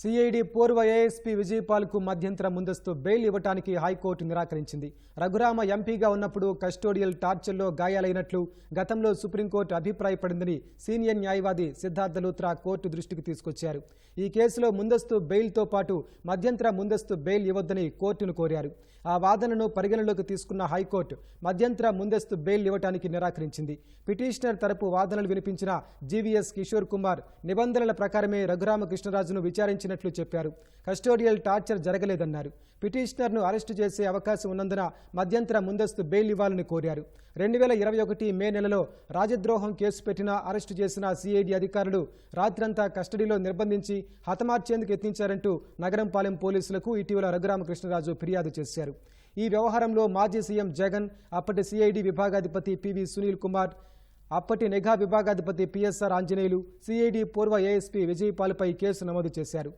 CID పూర్వ ASP విజయపాల్కు మధ్యంతర ముందస్తు బెయిల్ ఇవ్వటానికి హైకోర్టు నిరాకరించింది. రఘురామ ఎంపీగా ఉన్నప్పుడు కస్టోడియల్ టార్చర్లో గాయాలైనట్లు గతంలో సుప్రీంకోర్టు అభిప్రాయపడిందని సీనియర్ న్యాయవాది సిద్ధార్థ లూత్రా కోర్టు దృష్టికి తీసుకొచ్చారు. ఈ కేసులో ముందస్తు బెయిల్తో పాటు మధ్యంతర ముందస్తు బెయిల్ ఇవ్వొద్దని కోర్టును కోరారు. ఆ వాదనను పరిగణలోకి తీసుకున్న హైకోర్టు మధ్యంతర ముందస్తు బెయిల్ ఇవ్వటానికి నిరాకరించింది. పిటిషనర్ తరపు వాదనలు వినిపించిన జీవీఎస్ కిషోర్ కుమార్ నిబంధనల ప్రకారమే రఘురామకృష్ణరాజును వచ్చినట్లు చెప్పారు. కస్టోడియల్ టార్చర్ జరగలేదన్నారు. పిటిషనర్ను అరెస్టు చేసే అవకాశం ఉన్నందున మధ్యంతర ముందస్తు బెయిల్ ఇవ్వాలని కోరారు. రెండు వేల ఇరవై ఒకటి మే నెలలో రాజద్రోహం కేసు పెట్టినా అరెస్టు చేసిన సిఐడి అధికారులు రాత్రంతా కస్టడీలో నిర్బంధించి హతమార్చేందుకు యత్నించారంటూ నగరంపాలెం పోలీసులకు ఇటీవల రఘురామకృష్ణరాజు ఫిర్యాదు చేశారు. ఈ వ్యవహారంలో మాజీ సీఎం జగన్ అప్పటి సిఐడి విభాగాధిపతి పివి సునీల్ కుమార్ అప్పటి నిఘా విభాగాధిపతి పిఎస్ఆర్ ఆంజనేయులు సిఐడి పూర్వ ఏఎస్పీ విజయపాల్పై కేసు నమోదు చేశారు.